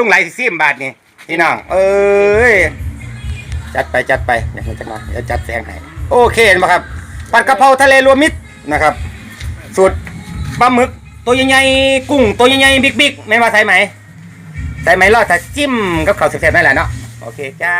ลุงไหลสิซิมบาทนี่พี่น้อง เอ้ย จัดไปจัดไปเดี๋ยวจัดมาเดี๋ยวจัดแสงให้โอเคนะครับผัดกะเพราทะเลรวมมิตรนะครับ สูตรปลาหมึก ตัวใหญ่ๆกุ้ง ตัวใหญ่ๆบิ๊กๆไม่มาใส่ไหมใส่ไหมรอดใส่จิ้มกับข้าวเสร็จๆนั่นแหละเนาะโอเคจ้า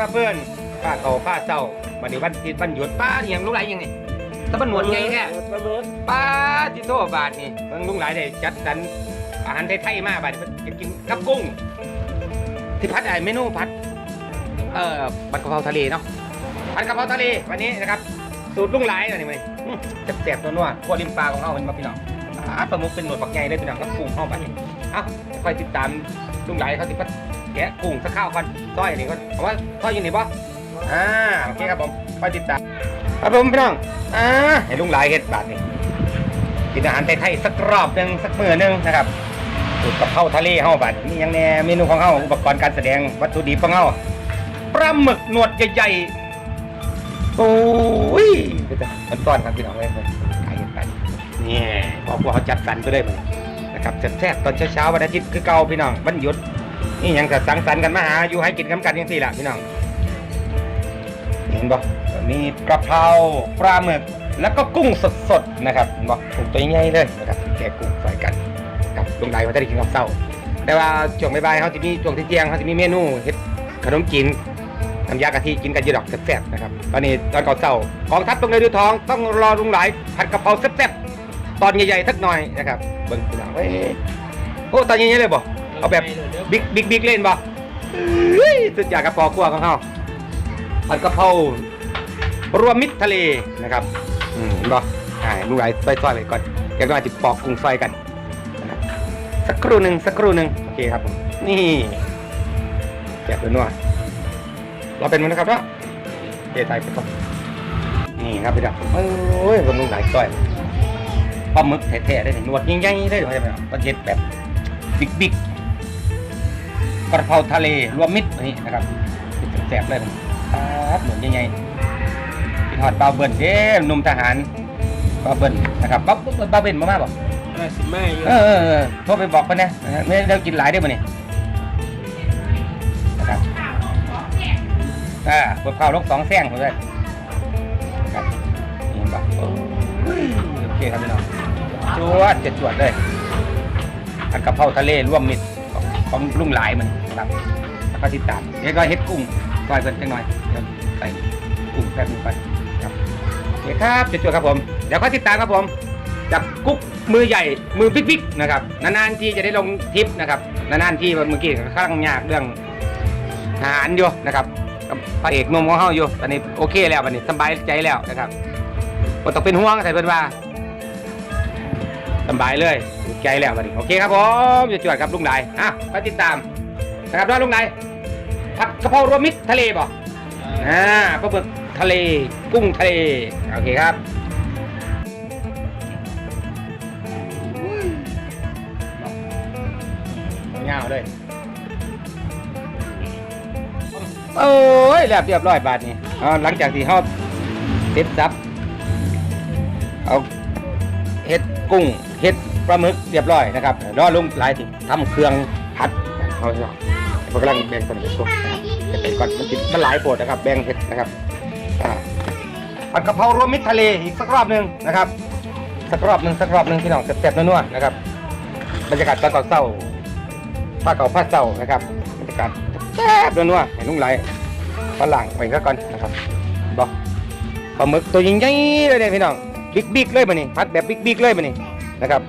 ครับกับพี่ชายป้าเพื่อนป้าโตป้าเจ้าวันนี้วันที่วันหยุดป้าเนียงลุงไหลยังไงถ้ามันหนวดไงแค่ปลาหมึกป้าจิโตบาทนี่เพิ่งลุงไหลได้จัดสรรอาหารไทยๆมาบาทเพิ่นจะกินกับกุ้ง ที่พัดไอ้เมนูพัด เอ่อผัดกะเพราทะเลเนาะผัดกะเพราทะเลวันนี้นะครับ สูตรลุงไหลอันนี้มันจะแสบๆนัวๆพวกริมปลาของเขาเป็นมาพี่น้องอ่าปลาหมึกเป็นหนวดปักใหญ่เลยพี่น้องกับกุ้งเข้าไปเอ้าคอยติดตามลุงไหลเขาสิพัด แกะกุ้งสักข้าวก่อนต้อยอันนี้ก็เอาว่าต้อยอยู่นี่ปะอ่าโอเคครับผมคอยติดตามครับผมพี่น้องอ่าให้ลุงไหลเฮ็ดบาทนี่กินอาหารไทยๆสักรอบหนึ่งสักมื้อหนึงนะครับสูตรกะเพราทะเลเฮาบาดนี่ยังแน่เมนูของเฮาอุปกรณ์การแสดงวัตถุดิบของเฮาปลาหมึกหนวดใหญ่ๆโอ้ยเป็นตอนครับพี่น้องเลยมันขายกันไปนี่พอพวกเขาจัดสรรก็ได้มานะครับแซ่บๆตอนเช้าๆวันอาทิตย์คือเก่าพี่น้องวันหยุด นี่ยังจะสังสรรค์กันมาหาอยู่ให้กินกันกันยังสี่ละพี่น้องเห็นบ่มีกระเพราปลาหมึกแล้วก็กุ้งสดๆนะครับบ่กุ้งตัวใหญ่ๆเลยนะครับแกกุ้งใส่กันกับลุงไดเขาจะได้กินกับเศร้าแต่ว่าช่วงบ่ายๆเขาจะมีช่วงเที่ยงเขาจะมีเมนูเฮ็ดขนมจีนน้ำยากะทิกินกันยี่ดอกแซ่บๆนะครับตอนนี้ตอนก่อนเช้ากองทัพต้องเลยดูทองต้องรอลุงหลายผัดกะเพราแซ่บๆตอนใหญ่ๆสักหน่อยนะครับเบิ่งพี่น้องเอ้ยโอ้ตอนใหญ่ๆเลยบ่ เอาแบบบิ๊กบิ๊กบิ๊กเล่นบ่เฮ้ยสุดยอดกระปอคั่วของเขาผัดกะเพรารวมมิตรทะเลนะครับอืมบ่อ่าลุงหลายซอยๆไปก่อนเดี๋ยวเราจะปอกกุ้งซอยกันสักครู่หนึ่งสักครู่หนึ่งโอเคครับผมนี่แซ่บเลยนัวเราเป็นมันนะครับเนาะเจไทยไปก่อนนี่ครับพี่ดาโอ้ยบำรุงหลายก้อยปลาหมึกแท้ๆได้หนวดยิ่งใหญ่ได้เลยครับประเทศแบบบิ๊กๆ กระเพราทะเลรวมมิตรอันนี้นะครับแซ่บๆเลยครับหนวดใหญ่ๆพี่ทอดปลาเบิ้ลเด้หนุ่มทหารปลาเบิ้ลนะครับปลาปลาเบิ้ลมามาบอกห้าสิบแม่อยู่เออเออเออโทรไปบอกเพิ่นนะนะฮะไม่ได้กินหลายได้อบ่นี่นะครับอ่าเปิดข้าวลกสองแซงผมเลยครับนี่เห็นปะโอ้ยโอเคครับพี่น้องจวดจะจวดเลยผัดกะเพราทะเลร่วมมิตร ของของลุงหลายมันครับแล้วก็ติดตามแล้วก็เฮ็ดกุ้งซอยเพิ่นจังหน่อยเดี๋ยวใส่กุ้งแป๊บนึงไปครับโอเคครับจะจวดครับผมเดี๋ยวก็ติดตามครับผมจับกุ๊กมือใหญ่มือบิ๊กๆนะครับนานๆที่จะได้ลงทริปนะครับนานๆที่เมื่อกี้ข้างยากเรื่องอาหารอยู่นะครับพระเอกนมของเฮาอยู่ตอนนี้โอเคแล้ววันนี้สบายใจแล้วนะครับบ่ต้องเป็นห่วงใส่เพิ่นว่า สบายเลยถูกใจแล้ววันนี้โอเคครับผมอย่าจวดครับลุงนายอะไปติดตามนะครับด้วยลุงนายผัดกะเพรารวมมิตรทะเลบ่อ่าปลาหมึกทะเลกุ้งทะเลโอเคครับเงาเลยโอ้ยแล้วเรียบร้อยบาทนี่เอาหลังจากที่เขาเซ็ตซับเอาเห็ดกุ้ง เห็ดปลาหมึกเรียบร้อยนะครับรอลุงหลายที่ทำเครื่องผัดเอาเนาะผมกำลังแบ่งคนเห็ดตัวเห็ดก่อนมันติดมันหลายโปรดนะครับ แบ่งเห็ดนะครับอัดกะเพรารวมมิตรทะเลอีกสักรอบหนึ่งนะครับ สักรอบหนึ่งสักรอบหนึ่งพี่น้องแซ่บๆนัวๆนะครับบรรยากาศตอนก่อนเศร้าผ้าเก่าผ้าเศร้านะครับบรรยากาศแซ่บนัวๆเห็นลุงไหลฝรั่งไปก็ก่อนนะครับบอกปลาหมึกตัวใหญ่ๆเลยเนี่ยพี่น้องบิ๊กบิ๊กๆเลยมานี่พัดแบบบิ๊กบิ๊กๆเลยมานี่ นะครับ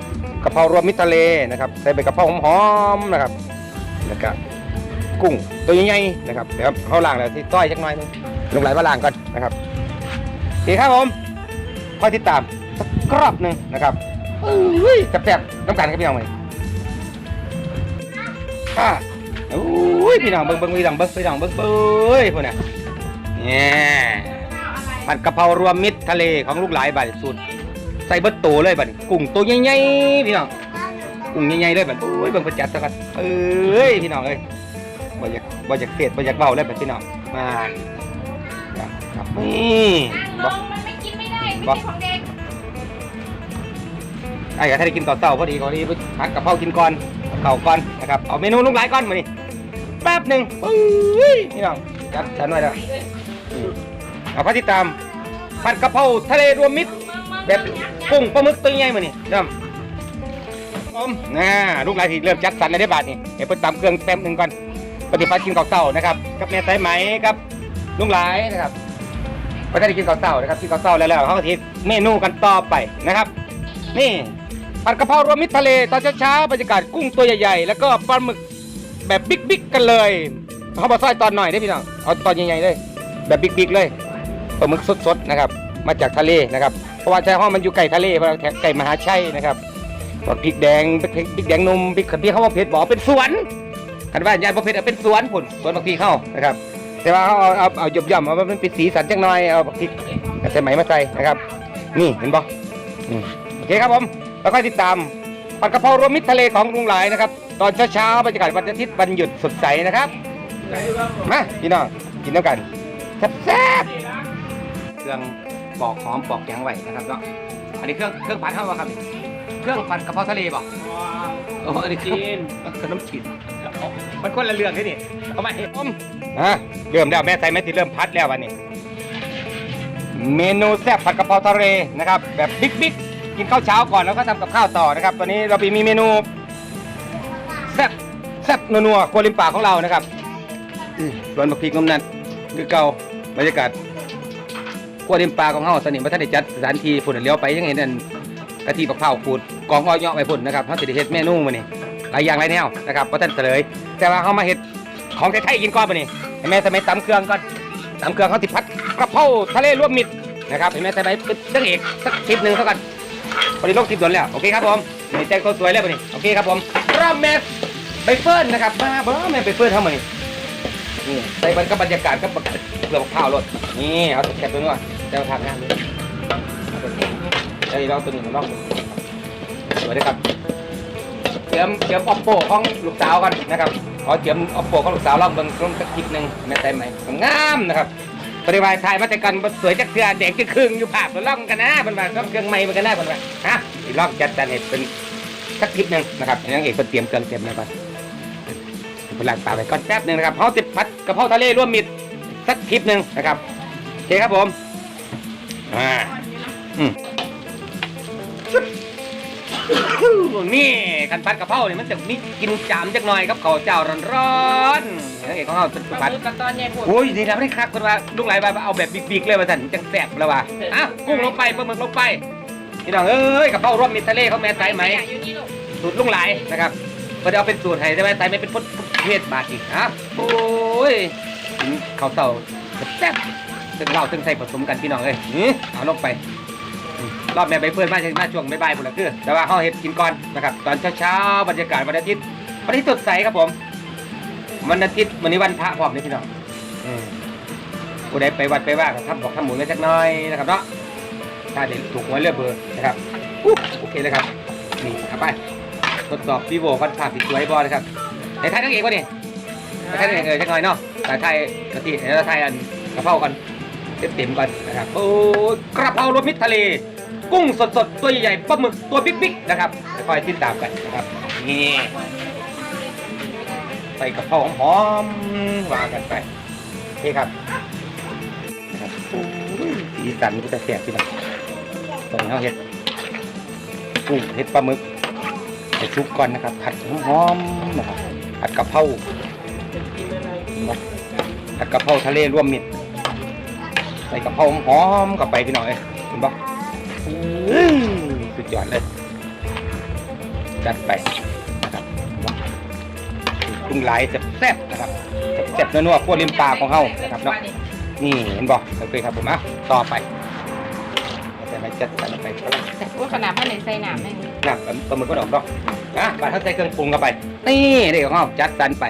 กะเพรารวมมิตรทะเลนะครับใส่ใบกะเพราหอมๆนะครับแล้วก็กุ้งตัวใหญ่ๆนะครับเดี๋ยวเขาล้างแล้วที่ต้อยจักหน่อยหนึงลงไหลมาล้างก่อนนะครับโอเคครับผมคอยติดตามสักรอบหนึ่งนะครับเฮ้ยแซ่บๆน้ำกันครับพี่น้องเลยอะโอ้ยพี่น้องเบิ้งเบิ้งพี่น้องเบิ้งพี่น้องเบิ้งเบิ้งพวกน่ะเนี่ยผัดกะเพรารวมมิตรทะเลของลูกหลายบาทสูตร ส่เบิดโตเลยบัดนี้กุ้งตัวใหญ่ๆพี่น้องกุ้งใหญ่ๆเลยบัดโอ้ยเบิ่งเพิ่นจัดซะกันเอ้ยพี่น้องเอ้ยบ่อยากบ่อยากเสียดบ่อยากเบาเลยบัดพี่น้องมาครับนี่ลบ่งมันไม่กินไม่ได้ไม่บ่ใช่ของเด็กไอ้ก็ถ้าได้กินตอนเช้าพอดีพอดีไปพักกะเพรากินก่อนเอาข้าวก่อนนะครับเอาเมนูลูกหลายก่อนมานี่แป๊บหนึ่งปึ้ยพี่น้องจัดฉันไว้แล้วเอาพระติดตามผัดกะเพราทะเลรวมมิตรแบบ กุ้งปลาหมึกตัวใหญ่มานี่เริ่มผมน่าลูกหลานที่เริ่มจัดสรรในได้บาทนี่เดี๋ยวไปตามเครื่องแป๊บหนึ่งก่อนปฏิบัติกินข้าวเต้านะครับกับแม่สายไหมครับลุงหลายนะครับไปได้กินข้าวเต้านะครับกินข้าวเต้าแล้วแล้วเขาก็ทีเมนูกันต่อไปนะครับ นี่ผัดกะเพรารวมมิตรทะเลตอนเช้าๆบรรยากาศกุ้งตัวใหญ่ๆ แล้วก็ปลาหมึกแบบบิ๊กๆกันเลยเขาบอกซอยตอนหน่อยได้พี่น้องเอาตอนใหญ่ๆเลย แบบบิ๊กๆเลยปลาหมึกสดๆนะครับ มาจากทะเลนะครับเพราะว่าชายห้องมันอยู่ใกล้ทะเลเพราะว่าไก่มหาชัยนะครับว่าพริกแดงพริกแดงนมพริกขันพี่เขาว่าเผ็ดบอกเป็นสวนขันว่ายายบ่เผ็ดเป็นสวนผุนสวนบางทีเข้านะครับ แต่ว่าเขาเอาเอาเอาหยบย่ำเอามันเป็นสีสันจังหน่อยเอาพริกใส่ไหมมาใส่นะครับ นี่เห็นบอืมโอเคครับผมแล้วค่อยติดตามผัดกะเพรารวมมิตรทะเลของลุงหลายนะครับ ตอนเช้าๆบรรยากาศวันอาทิตย์วันหยุดสดใสนะครับมาพี่น้องกินน้ำกันแซ่บๆเครื่อง ปอกหอมปอกแกงไว้นะครับเนาะอันนี้เครื่องเครื่องผัดเท่าไหร่ครับ เครื่องผัดกะเพราทะเลป่ะโอ้อันนี้จีนขนมจีนมันคนละเรื่องที่นี่เอามาเห็ดต้มอะเริ่มแล้วแม่ใส่แม่ติเริ่มพัดแล้ววันนี้ เมนูแซ่บผัดกะเพราทะเลนะครับ แบบบิ๊กบิ๊กกินข้าวเช้าก่อนแล้วก็ทำกับข้าวต่อนะครับ ตอนนี้เรามีเมนูแซ่บแซ่บนัวๆครัวริมป่าของเรานะครับอืมส่วนบักพริกน้ำนั่นคือเก่าบรรยากาศกล้ วยริมปลาของเฮาสนิมพระท่านได้จัดสถานที่พุ่นเลี้ยวไปยังไงนั่นกะทิบักเผาขูดกองอ้อยเงาะไปพุ่นนะครับเฮาสิได้เฮ็ดเมนูมื้อนี้หลายอย่างหลายแนวนะครับบ่ทันเฉลย แต่ว่าเฮามาเฮ็ดของไทยๆกินก่อนมื้อนี้ให้แม่สมัยตำเครื่องก่อนตำเครื่องเฮาสิผัดกระเพราทะเลรวมมิตรนะครับให้แม่สมัยเป็นนางเอกสักคลิปหนึ่งเท่ากันพอดีลงคลิปด่วนแล้วโอเคครับผมนี่แต่งตัวสวยแล้วมื้อนี้โอเคครับผมรอบแม่ใบเฟิร์นนะครับมาบ่แม่ใบเฟิร์นเฮามื้อนี้นี่ใส่บรรกับบรรยากาศกับเกลือกเผาวรสนี่เอาแซ่บตัวนู้น เจ้าทางงานเลยไอ้ลองตัวนี้มาลองดูสวัสดีครับเตรียมเตรียมออปโปของลูกสาวกันนะครับขอเตรียมออปโปของลูกสาวลองเบิ่งลงสักคลิปหนึ่งแม่ใจไหมงามนะครับปฏิวัติไทยมาแต่กันสวยจักเทือเด็กจะครึ่งอยู่ภาพมาล่องกันนะเป็นว่าต้องเครื่องไม้มันกันนะเป็นว่าฮะอีลองจัดจานเห็ดเป็นสักคลิปหนึ่งนะครับนางเอกเป็นเตรียมเครื่องเตรียมอะไรก่อนเป็นหลังตาไปก่อนแป๊บหนึ่งนะครับเขาติดพัดกระเพราทะเลร่วมมิตรสักคลิปหนึ่งนะครับโอเคครับผม อ่าอืมนี่กันผัดกะเพราเนี่ยมันจะมีกินจามจักหน่อยกับข้าวเจ้าร้อนๆนี่ของเขาเป็นปลาผัดหมึกกับตอนใหญ่ปวดโอ้ยนี่เราไม่ได้คักคนว่าลูกหลายว่าเอาแบบบิ๊กๆเลยมาสั่นจังแซ่บแล้วว่ะอะกุ้งลงไปปลาหมึกลงไปพี่น้องเอ้ยกระเพราร่วมมิตรทะเลเขาแม่ไตไหมอยากอยู่นี่ลูกสูตรลุงหลายนะครับก็จะเอาเป็นสูตรให้ได้ไหมไตไม่เป็นพดเพศบาทอีกฮะโอ้ยกินข้าวเต่าแซ่บ ซึ่งเหล้าซึ่งใส่ผสมกันพี่น้องเอ้ยอื้อเอาลงไปอืมรอบแม่ใบเฟิร์นมาใช่มาช่วงบ่ายๆพุ่นละคือ แต่ว่าเขาเห็ดกินก่อนนะครับตอนเช้าๆบรรยากาศวันอาทิตย์วันอาทิตย์สดใสครับผมวันอาทิตย์วันนี้วันพระพร้อมนี่พี่น้องอืมผู้ใดไปวัดไปว่าก็ทำบอกทำหมุนไว้สักหน่อยนะครับเนาะถ้าเด็ถูกหวยเลือกเบอร์นะครับอุ๊บโอเคเลยครับนี่ครับไปทดสอบวีโวกันภาพติดสวยบอลนะครับในไทยนักเอกวะนี่ในไทยนักเอกเออจักหน่อยเนาะแต่ไทยกะทิแล้วไทยอันกระเพรากัน เต็มๆก่อนนะครับโอ้กระเพรารสมิตรทะเล กุ้งสดๆ ตัวใหญ่ๆปลาหมึกตัวบิ๊กๆนะครับคอยติดตามกันนะครับนี่ใส่กระเพราหอมๆวางกันไปโอเคครับนะครับโอ้ยสีสันก็จะแสบที่มันตรงนี้เอาเห็ดกุ้งเห็ดปลาหมึกใส่ชุบก่อนนะครับ ผัดหอมๆนะครับผัดกระเพราผัดกระเพราทะเลร่วมมิตร ส่กะเพราหอมๆกับไปพี่น้องเอ้ยเห็นปะอื้อสุดยอดเลย จัดไปนะครับปรุงหลายแซ่บๆนะครับแซ่บๆนัวๆพวกริมปลาของเฮานะครับเนาะนี่เห็นบ่โอเคครับผมอะต่อไปเอาไปมาจัดกันไปว่าขนาดเพื่อนในใส่หนามเลยนะปลาหมึกก็ดอกดอกนะบาดเขาใส่เครื่องปรุงเข้าไป นี่เด็กของเขาจัดสันไป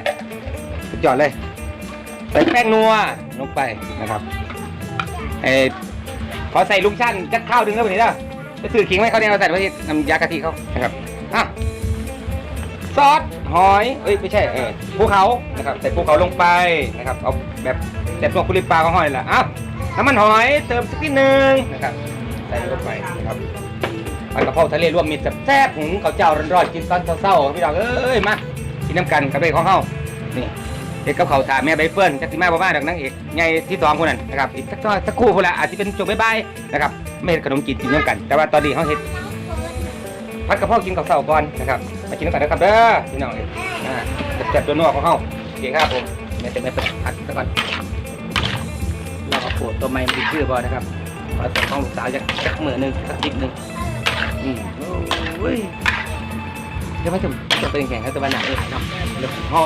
สุดยอดเลยใส่แป้งนัวลงไปนะครับ เออขอใส่ลุงชั่นจัดข้าวดึงแล้ววันนี้เด้อไปซื้อขิงไว้เขาเนี่ยเราใส่ไว้ที่น้ำยากะทิเขานะครับอะซอสหอยเอ้ยไม่ใช่เออภูเขานะครับใส่ภูเขาลงไปนะครับเอาแบบแบบพวกคุริปลาของหอยแหละอ้าวน้ำมันหอยเติมสักนิดนึงนะครับใส่ลงไปนะครับผัดกะเพราทะเลรวมมิตรแซ่บหุงข้าวเจ้าร้อนๆกินตอนเช้าๆพี่น้องเอ้ยมากินน้ำกันกับเบของเฮานี่ เด็กกับเขาถามแม่ใบเฟิร์นจักสิมาบ่มาดอกนางเอกไงที่สองคนนั้นนะครับอีกสักสักครู่พุ่นละอาจจะเป็นจบบ๊ายบายนะครับไม่เฮ็ดขนมจีนกินน้ำกัน แต่ว่าตอนนี้เฮาเฮ็ดผัดกะเพรากินกับเช้าก่อนนะครับมากินน้ำกันนะครับเด้อพี่น้องเอ้ยอ่าแซ่บตัวนัวของเฮาโอเคครับผมแม่จะไม่ไปผัดซะก่อนเราก็โผล่ตัวใหม่มันชื่อบ่นะครับขอส่งของลูกสาวจากจากมือหนึงสักนิดหนึ่งอืมโอ้ยเดี๋ยวมาถึงตัวเป็นแข่งครับตัวหนักเลยเนาะ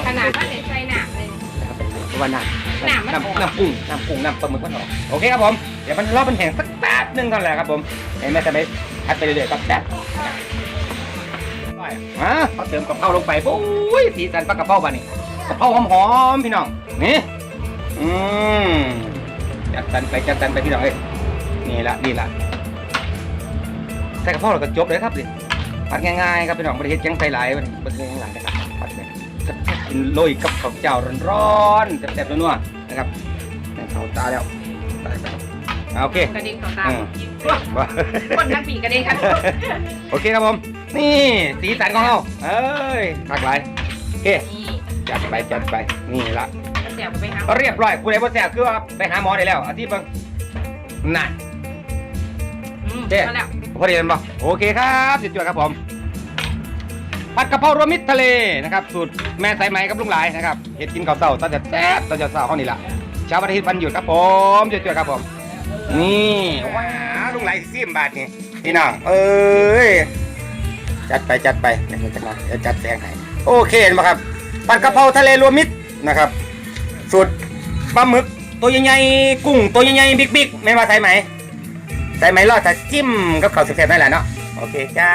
ขนาดเพื่อนในใส่หนาเลยนะครับตัวหนัก หนามมันออกน้ำน้ำกุ้งน้ำกุ้งน้ำปลาหมึกมันออกโอเคครับผมเดี๋ยวมันรอมันแห้งสักแป๊บหนึงเท่านั้นแหละครับผมไอ้แม่จะไม่พัดไปเรื่อยๆครับแป๊บอะพอเติมกะเพราลงไปโอ้ยสีสันปลากระเพราบ้านี่กะเพราหอมๆพี่น้องนี่อืมจัดสันไปจัดสันไปพี่น้องเอ้ยนี่ละนี่ละใส่กระเพราเราก็จบเลยครับดิผัดง่ายๆครับพี่น้องบริเฮ็ดจังใส่หลายบริเฮ็ดจังหลายนะครับผัดแบบกิน โรยกับข้าวเจ้าร้อนๆแซ่บๆนัวๆนะครับให้เขาตาแล้วตายไปอ่าโอเคกระเด็นต่อตาอืมว่าคนทั้งปีกระเด็นกันโอเคครับผม นี่สีสันของเรา เอ้ยหลากหลายโอเคนี่จัดไปจัดไปนี่ละเสียบไปหาเรียบร้อยคุณไอ้พ่อแซ่บคือว่าไปหาหมอได้แล้วอาทิตย์เบังนั่นอืมเจ๊มาแล้วพอดีกันปะโอเคครับสุดยอดครับผม ผัดกะเพรารวมมิตรทะเลนะครับสูตรแม่สายไหมกับลุงหลายนะครับเห็ดกินข้าวเต่าตอนจะแซ่บตอนจะเศร้าเขานี่แหละเช้าวันอาทิตย์วันหยุดครับผมสุดยอดครับผม นี่ว้าลุงหลายซิมบาทนี่พี่น้องเอ้ยจัดไปจัดไปเดี๋ยวจัดมาจัดแสงให้โอเคเห็นไหมครับผัดกะเพราทะเลรวมมิตรนะครับสูตรปลาหมึกตัวใหญ่ๆกุ้งตัวใหญ่ๆบิ๊กๆไม่ว่าใส่ไหมใส่ไหมรอดถ้าจิ้มกับข้าวสุกแซ่บนั่นแหละเนาะโอเคจ้า